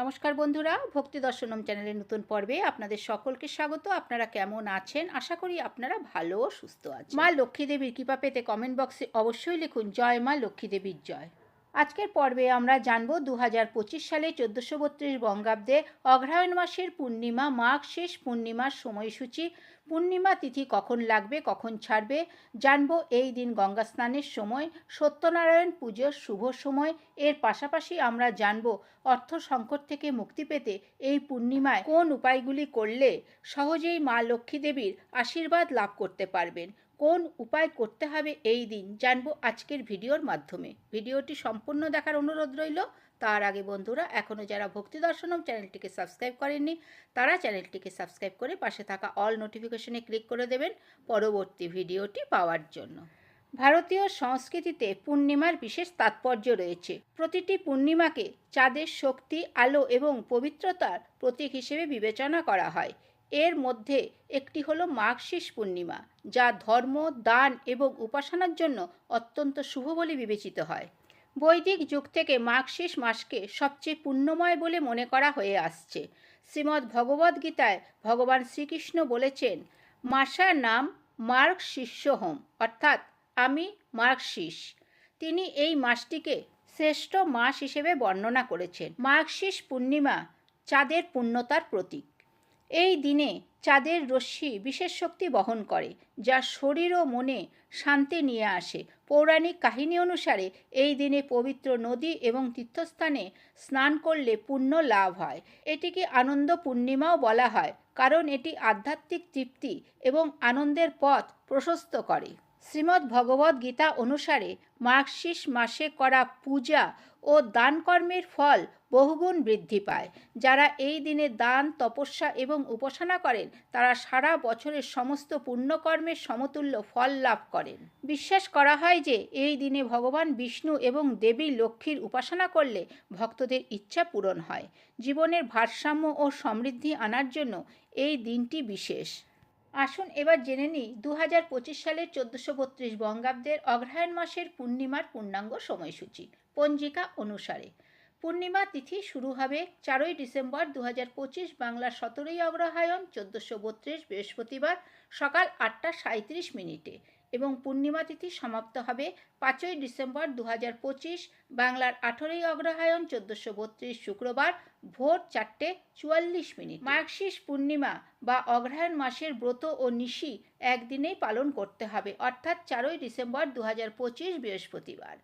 নমস্কার বন্ধুরা, ভক্তি দর্শনম চ্যানেলের নতুন পর্বে আপনাদের সকলকে স্বাগত। আপনারা কেমন আছেন? আশা করি আপনারা ভালো সুস্থ আছেন। মা লক্ষ্মী দেবীর কৃপা পেতে কমেন্ট বক্সে অবশ্যই লিখুন, জয় মা লক্ষ্মী দেবীর জয়। আজকের পর্বে আমরা জানব দু হাজার পঁচিশ সালে চোদ্দোশো বত্রিশ বঙ্গাব্দে অগ্রহায়ণ মাসের পূর্ণিমা, মাঘ শেষ পূর্ণিমার সময়সূচি, পূর্ণিমা তিথি কখন লাগবে, কখন ছাড়বে, জানব এই দিন গঙ্গা স্নানের সময়, সত্যনারায়ণ পুজোর শুভ সময়, এর পাশাপাশি আমরা জানব অর্থ সংকট থেকে মুক্তি পেতে এই পূর্ণিমায় কোন উপায়গুলি করলে সহজেই মা লক্ষ্মী দেবীর আশীর্বাদ লাভ করতে পারবেন। কোন উপায় করতে হবে এই দিন জানব আজকের ভিডিওর মাধ্যমে। ভিডিওটি সম্পূর্ণ দেখার অনুরোধ রইল। তার আগে বন্ধুরা এখনও যারা ভক্তি দর্শনম চ্যানেলটিকে সাবস্ক্রাইব করেননি, তারা চ্যানেলটিকে সাবস্ক্রাইব করে পাশে থাকা অল নোটিফিকেশনে ক্লিক করে দেবেন পরবর্তী ভিডিওটি পাওয়ার জন্য। ভারতীয় সংস্কৃতিতে পূর্ণিমার বিশেষ তাৎপর্য রয়েছে। প্রতিটি পূর্ণিমাকে চাঁদের শক্তি, আলো এবং পবিত্রতার প্রতীক হিসেবে বিবেচনা করা হয়। এর মধ্যে একটি হলো মাঘশিস পূর্ণিমা, যা ধর্ম, দান এবং উপাসনার জন্য অত্যন্ত শুভ বলে বিবেচিত হয়। বৈদিক যুগ থেকে মাঘশিস মাসকে সবচেয়ে পুণ্যময় বলে মনে করা হয়ে আসছে। শ্রীমদ্ ভগবদ্গীতায় ভগবান শ্রীকৃষ্ণ বলেছেন মাসার নাম মার্গ শিষ্য হোম অর্থাৎ আমি মার্কশিস তিনি এই মাসটিকে শ্রেষ্ঠ মাস হিসেবে বর্ণনা করেছেন। মার্কশিস পূর্ণিমা চাঁদের পূর্ণতার প্রতীক। এই দিনে চাঁদের রশ্মি বিশেষ শক্তি বহন করে, যা শরীর ও মনে শান্তি নিয়ে আসে। পৌরাণিক কাহিনী অনুসারে এই দিনে পবিত্র নদী এবং তীর্থস্থানে স্নান করলে পুণ্য লাভ হয়। এটিকে আনন্দ পূর্ণিমাও বলা হয়, কারণ এটি আধ্যাত্মিক তৃপ্তি এবং আনন্দের পথ প্রশস্ত করে। শ্রীমদ্ ভগবদ্ গীতা অনুসারে মার্কশিস মাসে করা পূজা ও দান কর্মের ফল বহুগুণ বৃদ্ধি পায়। যারা এই দিনে দান, তপস্যা এবং উপাসনা করেন, তারা সারা বছরের সমস্ত পুণ্যকর্মের সমতুল্য ফল লাভ করেন। বিশ্বাস করা হয় যে, এই দিনে ভগবান বিষ্ণু এবং দেবী লক্ষ্মীর উপাসনা করলে ভক্তদের ইচ্ছা পূরণ হয়। জীবনের ভারসাম্য ও সমৃদ্ধি আনার জন্য এই দিনটি বিশেষ। আসুন এবার জেনে নিই দু হাজার পঁচিশ সালের চোদ্দোশো বত্রিশ বঙ্গাব্দের অগ্রহায়ণ মাসের পূর্ণিমার পূর্ণাঙ্গ সময়সূচি, পঞ্জিকা অনুসারে। পূর্ণিমা তিথি শুরু হবে চারই ডিসেম্বর দু হাজার পঁচিশ বাংলার সতেরোই অগ্রহায়ণ, চোদ্দশো বত্রিশ বৃহস্পতিবার সকাল আটটা সাঁত্রিশ মিনিটে। এবং পূর্ণিমা তিথি সমাপ্ত হবে পাঁচই ডিসেম্বর দু হাজার পঁচিশ, বাংলার আঠেরোই অগ্রহায়ণ চোদ্দোশো বত্রিশ শুক্রবার ভোর চারটে চুয়াল্লিশ মিনিট। মার্কশিস পূর্ণিমা বা অগ্রহায়ণ মাসের ব্রত ও নিশি একদিনেই পালন করতে হবে, অর্থাৎ চারই ডিসেম্বর দু হাজার পঁচিশ বৃহস্পতিবার।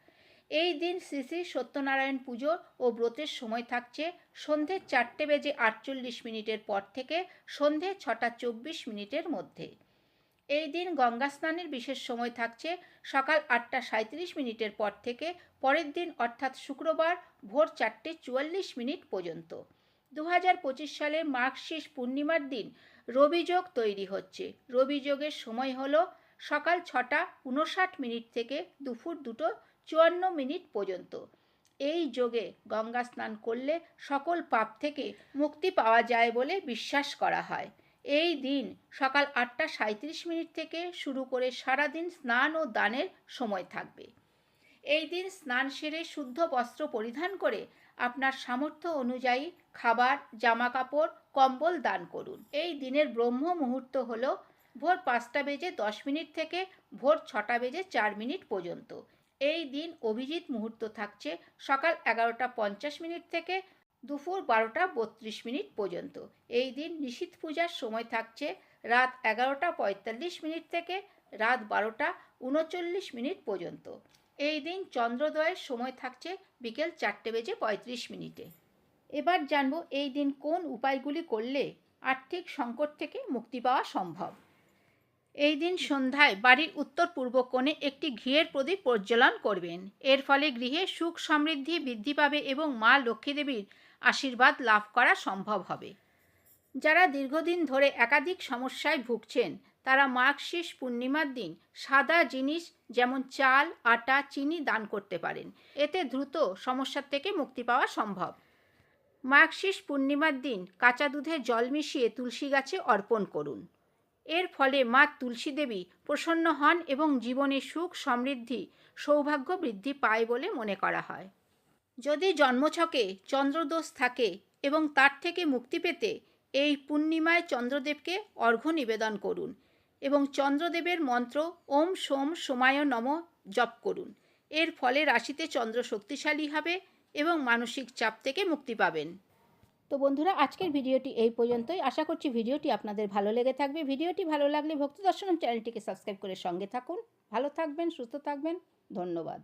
এই দিন শ্রী শ্রী সত্যনারায়ণ পুজো ও ব্রতের সময় থাকছে সন্ধে চারটে বেজে আটচল্লিশ মিনিটের পর থেকে সন্ধে ছটা চব্বিশ মিনিটের মধ্যে। এই দিন গঙ্গা স্নানের বিশেষ সময় থাকছে সকাল আটটা সাঁত্রিশ মিনিটের পর থেকে, পরের দিন অর্থাৎ শুক্রবার ভোর চারটে চুয়াল্লিশ মিনিট পর্যন্ত। দু হাজার পঁচিশ সালে মার্কশিস পূর্ণিমার দিন রবিযোগ তৈরি হচ্ছে। রবিযোগের সময় হলো সকাল ছটা উনষাট মিনিট থেকে দুপুর দুটো চুয়ান্ন মিনিট পর্যন্ত। এই যোগে গঙ্গা স্নান করলে সকল পাপ থেকে মুক্তি পাওয়া যায় বলে বিশ্বাস করা হয়। এই দিন সকাল আটটা সাঁত্রিশ মিনিট থেকে শুরু করে সারাদিন স্নান ও দানের সময় থাকবে। এই দিন স্নান সেরে শুদ্ধ বস্ত্র পরিধান করে আপনার সামর্থ্য অনুযায়ী খাবার জামা কাপড় কম্বল দান করুন। এই দিনের ব্রহ্ম মুহূর্ত হল ভোর পাঁচটা বেজে দশ মিনিট থেকে ভোর ছটা বেজে চার মিনিট পর্যন্ত। এই দিন অভিজিৎ মুহূর্ত থাকছে সকাল এগারোটা পঞ্চাশ মিনিট থেকে দুপুর বারোটা বত্রিশ মিনিট পর্যন্ত। এই দিন নিশীথ পূজার সময় থাকছে রাত এগারোটা পঁয়তাল্লিশ মিনিট থেকে রাত বারোটা উনচল্লিশ মিনিট পর্যন্ত। এই দিন চন্দ্রোদয়ের সময় থাকছে বিকেল চারটে বেজে পঁয়ত্রিশ মিনিটে। এবার জানব এই দিন কোন উপায়গুলি করলে আর্থিক সংকট থেকে মুক্তি পাওয়া সম্ভব। এই দিন সন্ধ্যায় বাড়ির উত্তর পূর্ব কোণে একটি ঘিয়ের প্রদীপ প্রজ্বলন করবেন। এর ফলে গৃহে সুখ সমৃদ্ধি বৃদ্ধি পাবে এবং মা লক্ষ্মী দেবীর আশীর্বাদ লাভ করা সম্ভব হবে। যারা দীর্ঘদিন ধরে একাধিক সমস্যায় ভুগছেন, তারা মার্কশিস পূর্ণিমার দিন সাদা জিনিস যেমন চাল, আটা, চিনি দান করতে পারেন। এতে দ্রুত সমস্যার থেকে মুক্তি পাওয়া সম্ভব। মার্কশিস পূর্ণিমার দিন কাঁচা দুধে জল মিশিয়ে তুলসী গাছে অর্পণ করুন। এর ফলে মা তুলসী দেবী প্রসন্ন হন এবং জীবনে সুখ সমৃদ্ধি, সৌভাগ্য বৃদ্ধি পায় বলে মনে করা হয়। যদি জন্মছকে চন্দ্রদোষ থাকে এবং তার থেকে মুক্তি পেতে এই পূর্ণিমায় চন্দ্রদেবকে অর্ঘ্য নিবেদন করুন এবং চন্দ্রদেবের মন্ত্র ওম সোম সোমায় নম জপ করুন। এর ফলে রাশিতে চন্দ্র শক্তিশালী হবে এবং মানসিক চাপ থেকে মুক্তি পাবেন। তো বন্ধুরা, আজকের ভিডিওটি এই পর্যন্তই। আশা করছি ভিডিওটি আপনাদের ভালো লেগে থাকবে। ভিডিওটি ভালো লাগলে ভক্তি দর্শনম চ্যানেলটিকে সাবস্ক্রাইব করে সঙ্গে থাকুন। ভালো থাকবেন, সুস্থ থাকবেন। ধন্যবাদ।